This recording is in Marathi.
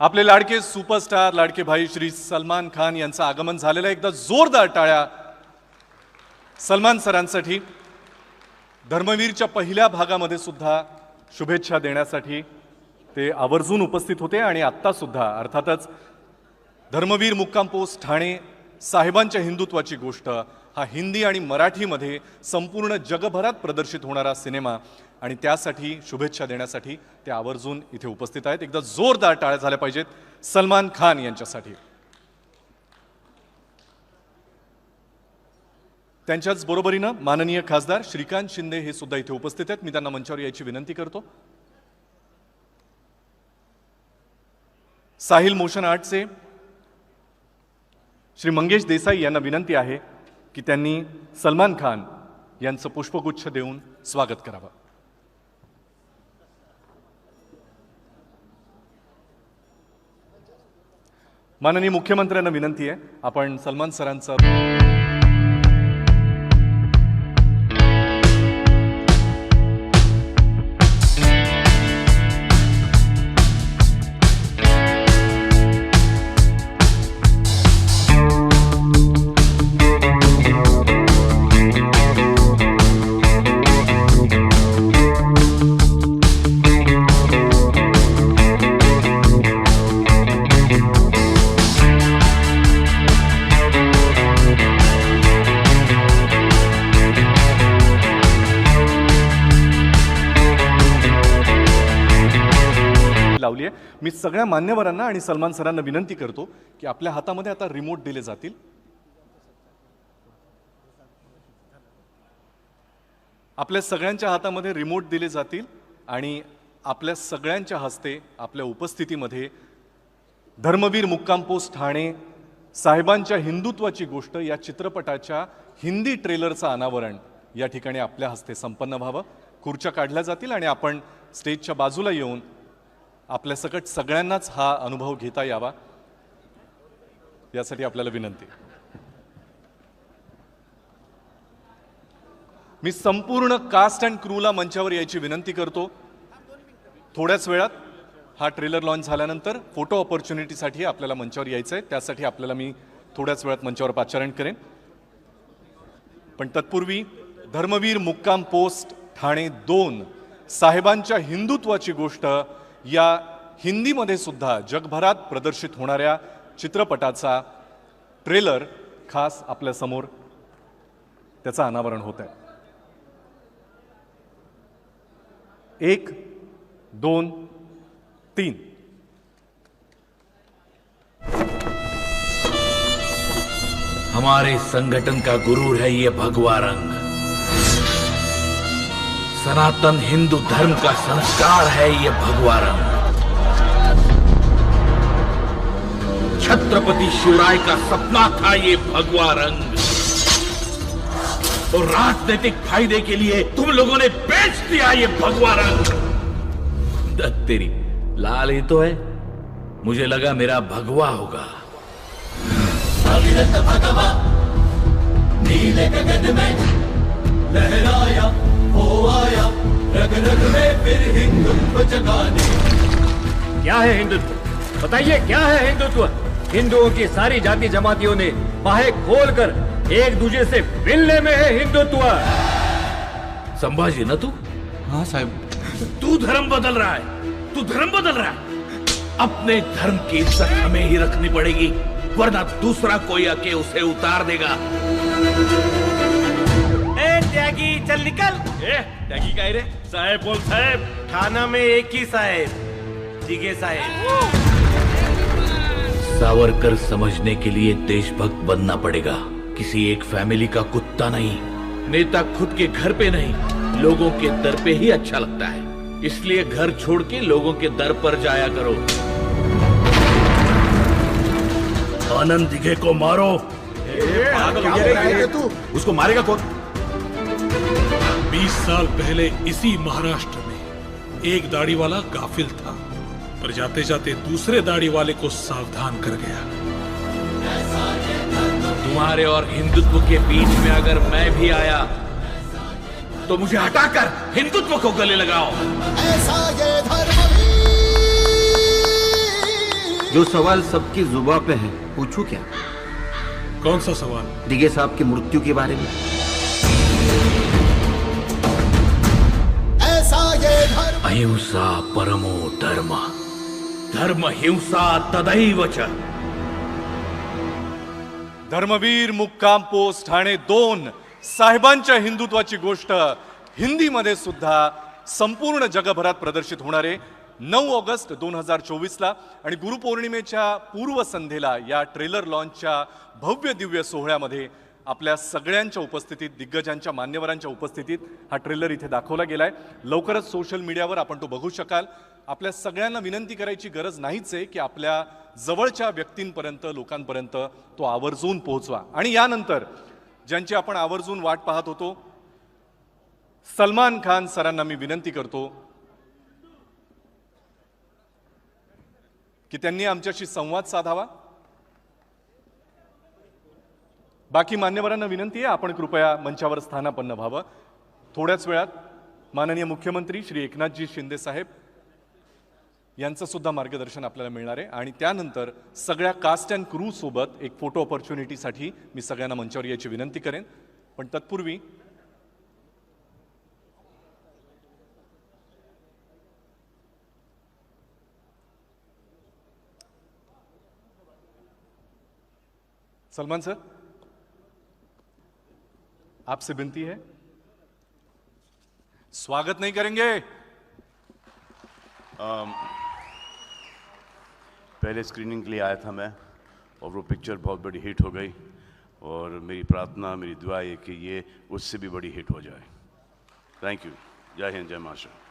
आपले लाडके सुपरस्टार लाडके भाई श्री सलमान खान यांचं आगमन झालेलं एकदा जोरदार टाळ्या सलमान सरांसाठी. धर्मवीरच्या पहिल्या भागामध्ये सुद्धा शुभेच्छा देण्यासाठी ते आवर्जून उपस्थित होते आणि आत्तासुद्धा अर्थातच धर्मवीर मुक्काम पोस्ट ठाणे साहेबांच्या हिंदुत्वाची गोष्ट हा हिंदी आणि मराठीमध्ये संपूर्ण जगभरात प्रदर्शित होणारा सिनेमा आणि त्यासाठी शुभेच्छा देण्यासाठी ते आवर्जून इथे उपस्थित आहेत. एकदा जोरदार टाळ्या झाल्या पाहिजेत. सलमान खान यांच्यासाठी. त्यांच्याच बरोबरीनं माननीय खासदार श्रीकांत शिंदे हे सुद्धा इथे उपस्थित आहेत. मी त्यांना मंचावर यायची विनंती करतो. साहिल मोशन आर्टचे श्री मंगेश देसाई यांना विनंती आहे. की त्यांनी सलमान खान यांचं पुष्पगुच्छ देऊन स्वागत करावं. माननीय मुख्यमंत्र्यांना विनंती आहे आपण सलमान सरांचं मी सगळ्या मान्यवरांना आणि सलमान सरांना विनंती करतो की आपल्या हातामध्ये आता रिमोट दिले जातील. आपल्या सगळ्यांच्या हातामध्ये रिमोट दिले जातील आणि आपल्या सगळ्यांच्या हस्ते आपल्या उपस्थितीमध्ये धर्मवीर मुक्काम पोस्ट ठाणे साहेबांच्या हिंदुत्वाची गोष्ट या चित्रपटाच्या हिंदी ट्रेलरचं अनावरण या ठिकाणी आपल्या हस्ते संपन्न व्हावं. खुर्च्या काढल्या जातील आणि आपण स्टेजच्या बाजूला येऊन आपल्या सकट सगळ्यांनाच हा अनुभव घेता यावा यासाठी आपल्याला विनंती. मी संपूर्ण कास्ट अँड क्रूला मंचावर यायची विनंती करतो. थोड्याच वेळात हा ट्रेलर लॉन्च झाल्यानंतर फोटो ऑपॉर्च्युनिटीसाठी आपल्याला मंचावर यायचं आहे त्यासाठी आपल्याला मी थोड्याच वेळात मंचावर पाचारण करेन. पण तत्पूर्वी धर्मवीर मुक्काम पोस्ट ठाणे दोन साहेबांच्या हिंदुत्वाची गोष्ट या हिंदीमध्ये सुद्धा जगभरात प्रदर्शित होणाऱ्या चित्रपटाचा ट्रेलर खास आपल्यासमोर त्याचं अनावरण होत आहे. एक दोन तीन. हमारे संगठन का गुरूर है ये भगवा रंग। सनातन हिंदू धर्म का संस्कार है ये भगवा रंग छत्रपति शिवराय का सपना था ये भगवा रंग। और राजनीतिक फ़ायदे के लिए तुम लोगों ने बेच दिया ये भगवा रंग। तेरी लाल ही तो है। मुझे लगा मेरा भगवा होगा। क्या है हिंदुत्व? बताइए क्या है हिंदुत्व? हिंदुओं की सारी जाति जमातियों ने बाहें खोलकर एक दूसरे से मिलने में है हिंदुत्व। संभाजी ना तू? हाँ साहब। तू धर्म बदल रहा है। तू धर्म बदल रहा है। अपने धर्म की इज़्ज़त हमें ही रखनी पड़ेगी वरना दूसरा कोई आके उसे उतार देगा। त्यागी चल निकल। ए त्यागी काय रे? साहेब बोल साहेब. थाना में एक ही साहेब दिगे साहेब। सावरकर समझने के लिए देशभक्त बनना पड़ेगा। किसी एक फैमिली का कुत्ता नहीं नेता खुद के घर पे नहीं लोगों के दर पे ही अच्छा लगता है। इसलिए घर छोड़ के लोगों के दर पर जाया करो। आनंद दिघे को मारो। तू? उसको मारेगा कौन? बीस साल पहले इसी महाराष्ट्र में एक दाढ़ी वाला गाफिल था पर जाते जाते दूसरे दाढ़ी वाले को सावधान कर गया। तुम्हारे और हिंदुत्व के बीच में अगर मैं भी आया तो मुझे हटाकर हिंदुत्व को गले लगाओ। ऐसा ये धर्मवीर जो सवाल सबकी जुबा पे है पूछू क्या? कौन सा सवाल? दिगे साहब की मृत्यु के बारे में। अहिंसा परमो धर्म। धर्म हिंसा तदैव च। धर्मवीर मुक्काम पोस्ट ठाणे दोन साहेबांच्या हिंदुत्वाची गोष्ट हिंदीमध्ये सुद्धा संपूर्ण जगभरात प्रदर्शित होणार आहे नऊ ऑगस्ट दोन हजार चोवीसला आणि गुरुपौर्णिमेच्या पूर्वसंध्येला या ट्रेलर लॉन्चच्या भव्य दिव्य सोहळ्यामध्ये आपल्या सगळ्यांच्या उपस्थितीत दिग्गजांच्या मान्यवरांच्या उपस्थितीत हा ट्रेलर इथे दाखवला गेला आहे लवकरच सोशल मीडियावर आपण तो बघू शकाल. आपल्या सगळ्यांना विनंती करायची गरज नाहीच आहे की आपल्या जवळच्या व्यक्तींपर्यंत लोकांपर्यंत तो आवर्जून पोहोचवा. आणि यानंतर ज्यांची आपण आवर्जून वाट पाहत होतो सलमान खान सरांना मी विनंती करतो की त्यांनी आमच्याशी संवाद साधावा. बाकी मान्यवरांना विनंती आहे आपण कृपया मंचावर स्थानापन्न व्हावं. थोड्याच वेळात माननीय मुख्यमंत्री श्री एकनाथजी शिंदेसाहेब यांचंसुद्धा मार्गदर्शन आपल्याला मिळणार आहे. आणि त्यानंतर सगळ्या कास्ट अँड क्रूसोबत एक फोटो ऑपॉर्च्युनिटीसाठी मी सगळ्यांना मंचावर याची विनंती करेन. पण तत्पूर्वी सलमान सर? आपसे विनती है। स्वागत नहीं करेंगे। पहले स्क्रीनिंग के लिए आया था मैं, और वो पिक्चर बहुत बड़ी हिट हो गई, और मेरी प्रार्थना, मेरी दुआ है कि ये उससे भी बड़ी हिट हो जाए। थैंक यू जय हिंद, जय महाराष्ट्र।